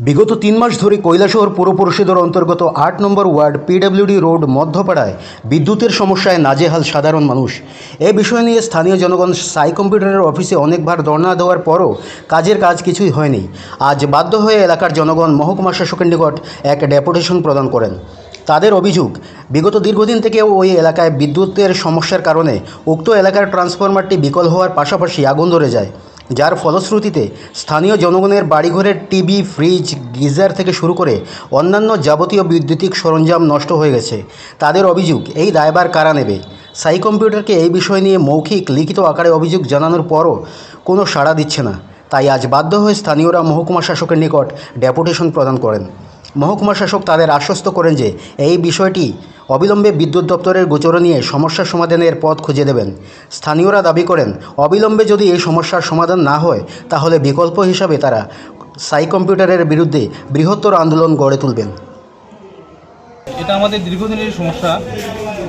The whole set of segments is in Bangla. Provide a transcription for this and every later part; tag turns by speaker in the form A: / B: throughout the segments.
A: বিগত তিন মাস ধরে কৈলাসহর পুর পরিষদের অন্তর্গত আট নম্বর ওয়ার্ড পিডব্লিউডি রোড মধ্যপাড়ায় বিদ্যুতের সমস্যায় নাজেহাল সাধারণ মানুষ। এ বিষয় নিয়ে স্থানীয় জনগণ সাই কম্পিউটারের অফিসে অনেকবার ধর্ণা দেওয়ার পরও কাজের কাজ কিছুই হয়নি। আজ বাধ্য হয়ে এলাকার জনগণ মহকুমা শাসকের নিকট এক ডেপুটেশন প্রদান করেন। তাদের অভিযোগ, বিগত দীর্ঘদিন থেকে ওই এলাকায় বিদ্যুতের সমস্যার কারণে উক্ত এলাকার ট্রান্সফরমারটি বিকল হওয়ার পাশাপাশি আগুন ধরে যায়। যার ফলশ্রুতিতে স্থানীয় জনগণের বাড়িঘরের টিভি, ফ্রিজ, গিজার থেকে শুরু করে অন্যান্য যাবতীয় বৈদ্যুতিক সরঞ্জাম নষ্ট হয়ে গেছে। তাদের অভিযোগ, এই দায়বার কারা নেবে? সাই কম্পিউটারকে এই বিষয় নিয়ে মৌখিক, লিখিত আকারে অভিযোগ জানানোর পরও কোনো সাড়া দিচ্ছে না। তাই আজ বাধ্য হয়ে স্থানীয়রা মহকুমা শাসকের নিকট ডেপুটেশন প্রদান করেন। মহকুমা শাসক তাদের আশ্বস্ত করেন যে এই বিষয়টি অবিলম্বে বিদ্যুৎ দপ্তরের গোচরে নিয়ে সমস্যার সমাধানের পথ খুঁজে দেবেন। স্থানীয়রা দাবি করেন, অবিলম্বে যদি এই সমস্যার সমাধান না হয়, তাহলে বিকল্প হিসাবে তারা সাই কম্পিউটারের বিরুদ্ধে বৃহত্তর আন্দোলন গড়ে তুলবেন।
B: এটা আমাদের দীর্ঘদিনের সমস্যা।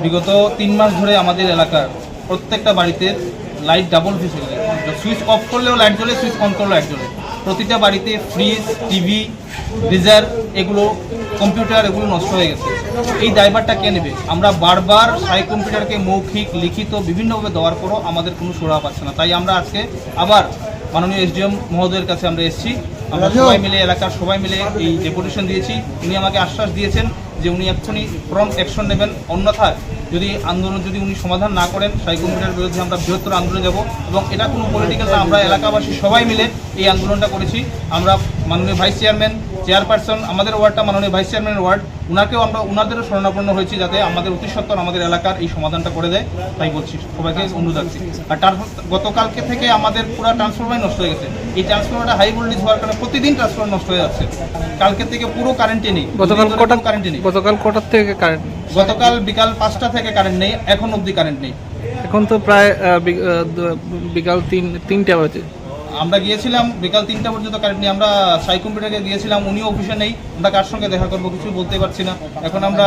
B: বিগত তিন মাস ধরে আমাদের এলাকার প্রত্যেকটা বাড়িতে লাইট ডাবল ফেসে সুইচ অফ করলেও লাইট জ্বলে, সুইচ অন করলেও লাইট জ্বলে। প্রতিটা বাড়িতে ফ্রিজ, টিভি গিজার এগুলো, কম্পিউটার এগুলো নষ্ট হয়ে গেছে। এই ড্রাইভারটা কে নেবে? আমরা বারবার সাই কম্পিউটারকে মৌখিক লিখিত বিভিন্নভাবে দেওয়ার পরও আমাদের কোনো সুরা পাচ্ছে না। তাই আমরা আজকে আবার মাননীয় এসডিএম মহোদয়ের কাছে আমরা এসেছি। আমরা সবাই মিলে এলাকার সবাই মিলে এই ডেপুটেশন দিয়েছি। উনি আমাকে আশ্বাস দিয়েছেন যে উনি এক্ষুনি প্রম অ্যাকশন নেবেন। অন্যথায় যদি আন্দোলন যদি উনি সমাধান না করেন সাই কম্পিউটার বিরুদ্ধে আমরা বৃহত্তর আন্দোলনে যাব। এবং এটা কোনো পলিটিক্যাল না আমরা এলাকাবাসী সবাই মিলে এই আন্দোলনটা করেছি। আমরা মাননীয় ভাইস চেয়ারম্যান চেয়ারপারসন আমাদের ওয়ার্ডটা মাননীয় ভাইস চেয়ারম্যানের ওয়ার্ড ওনাকেও আমরা ওনাদেরও শরণাপন্ন হয়েছি যাতে আমাদের অতি সত্তর আমাদের এলাকার এই সমাধানটা করে দেয় তাই বলছি সবাইকে অনুরোধ রাখছি। আর তার গতকালকে থেকে আমাদের পুরো ট্রান্সফরমার নষ্ট হয়ে গেছে। এই ট্রান্সফরমারটা হাই ভোল্টেজ হওয়ার কারণে প্রতিদিন ট্রান্সফরমার নষ্ট হয়ে যাচ্ছে। কালকে থেকে পুরো কারেন্টই নেই।
C: গতকাল কটা
B: কারেন্টই নেই।
C: গতকাল কটার থেকে কারেন্ট
B: গতকাল বিকাল পাঁচটা থেকে কারেন্ট নেই এখন অবধি কারেন্ট নেই।
C: এখন তো প্রায় বিকাল তিন তিনটা বাজে।
B: আমরা গিয়েছিলাম, বিকাল তিনটা পর্যন্ত কারেন্ট নেই। আমরা সাই কম্পিউটারকে গিয়েছিলাম, উনিও অফিসে নেই। আমরা কার সঙ্গে দেখা করব কিছু বলতে পারছি না। এখন আমরা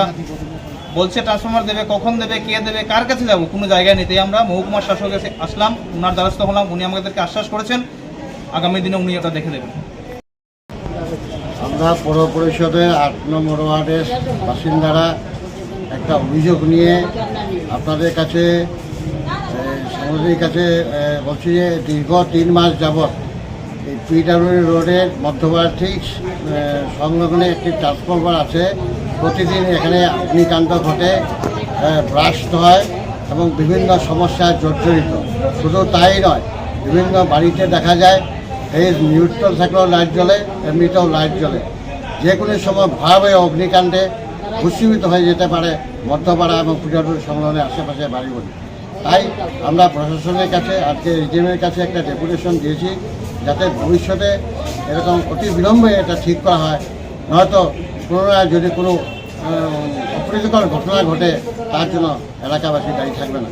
B: বলছে ট্রান্সফরমার দেবে, কখন দেবে, কে দেবে, কার কাছে যাব? কোনো জায়গায় নিতে আমরা মহকুমার শাসকের কাছে আসলাম, উনার দ্বারস্থ হলাম। উনি আমাদেরকে আশ্বাস করেছেন, আগামী দিনে উনি এটা দেখে দেবেন
D: আমরা পৌর পরিষদের আট নম্বর ওয়ার্ডের বাসিন্দারা একটা অভিযোগ নিয়ে আপনাদের কাছে সমাজের কাছে বলছি যে দীর্ঘ তিন মাস যাবৎ এই পিডাব্লিউ রোডের মধ্যপাড়া ঠিক সংলগ্নে একটি ট্রান্সফরমার আছে। প্রতিদিন এখানে অগ্নিকাণ্ড ঘটে ব্রাস্ট হয় এবং বিভিন্ন সমস্যায় জর্জরিত। শুধু তাই নয়, বিভিন্ন বাড়িতে দেখা যায় এই নিউট্রাল থাকলেও লাইট জ্বলে, এমনিতেও লাইট জ্বলে। যে কোনো সময় ভয়াবহ অগ্নিকাণ্ডে ভূষীভূত হয়ে যেতে পারে মধ্যপাড়া এবং পিঠাটুর সংলগ্নের আশেপাশে বাড়িগুলি। তাই আমরা প্রশাসনের কাছে, আজকে এজিএমের কাছে একটা ডেপুটেশন দিয়েছি যাতে ভবিষ্যতে এরকম অতি বিলম্বে এটা ঠিক করা হয়। নয়তো পুনরায় যদি কোনো অপ্রীতিকর ঘটনা ঘটে, তার জন্য এলাকাবাসী দায়ী থাকবে না।